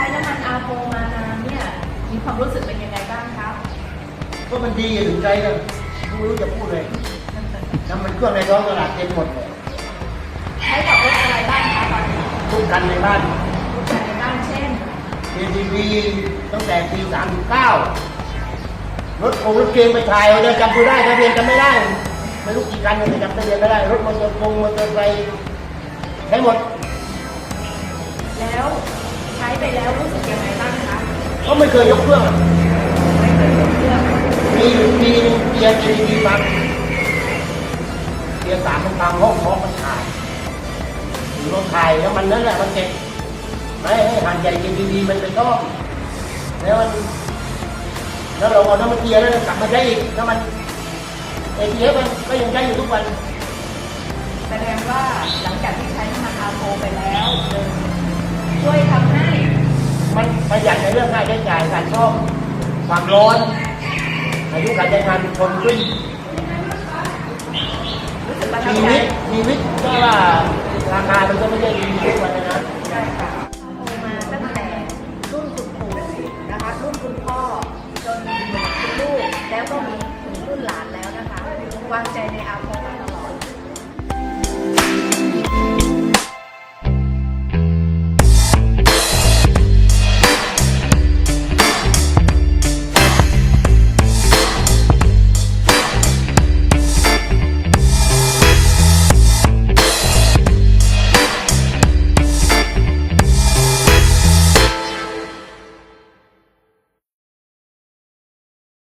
ช้น้ำมันอาโปมานานเนี่ยมีความรู้สึกเป็นยังไงบ้างครับ ก็มันดีถึงใจกันไม่รู้จะพูดเลยน้ำมันเครื่องในท้องตลาดเต็มหมดเลยใช้กับรถอะไรบ้างคะตอนนี้ทุกคันในบ้านรถในบ้านเช่น ATV ตั้งแต่ปี 39 รถโองรถเกมไปถ่ายเอาเดินจำกูได้ทะเบียนจำไม่ได้ไม่รู้กี่คันเลยจำทะเบียนไม่ได้ รถมอเตอร์คงมอเตอร์ไซค์ใช้หมดแล้วใช้ ไปแล้วรู้สึกยังไงบ้างคะก็ไม่เคยยกเครื่องไม่เคยยกเครื่องมีมีเกียร์ ATV พังเกียร์สามมันพังห้องท้องมันถ่ายถึงรถถ่ายแล้วมันนั่นแหละมันเจ็บไม่ให้หันใหญ่ ATV มันไปซ่อมแล้วมันแล้วเราเอาน้ำมันเกียร์แล้วกลับมาใช้อีกน้ำมันเอทีเอฟมันก็ยังใช้อยู่ทุกวัน ประหยัดในเรื่องค่าใช้จ่ายการซ่อมความร้อนอายุการใช้งานทนขึ้นรู้สึกประทับชีใจวิตชีวิตก็ว่าราคามันก็ไม่ได้ดีทุกวันนะใช่ค่ะอมาตั้งแต่รุ่นคุณปู่นะคะ รุ่นคุณพ่อจนถึงคุณลูกแล้วก็มีถึงรุ่นหลานแล้วนะคะวางใจในอาโป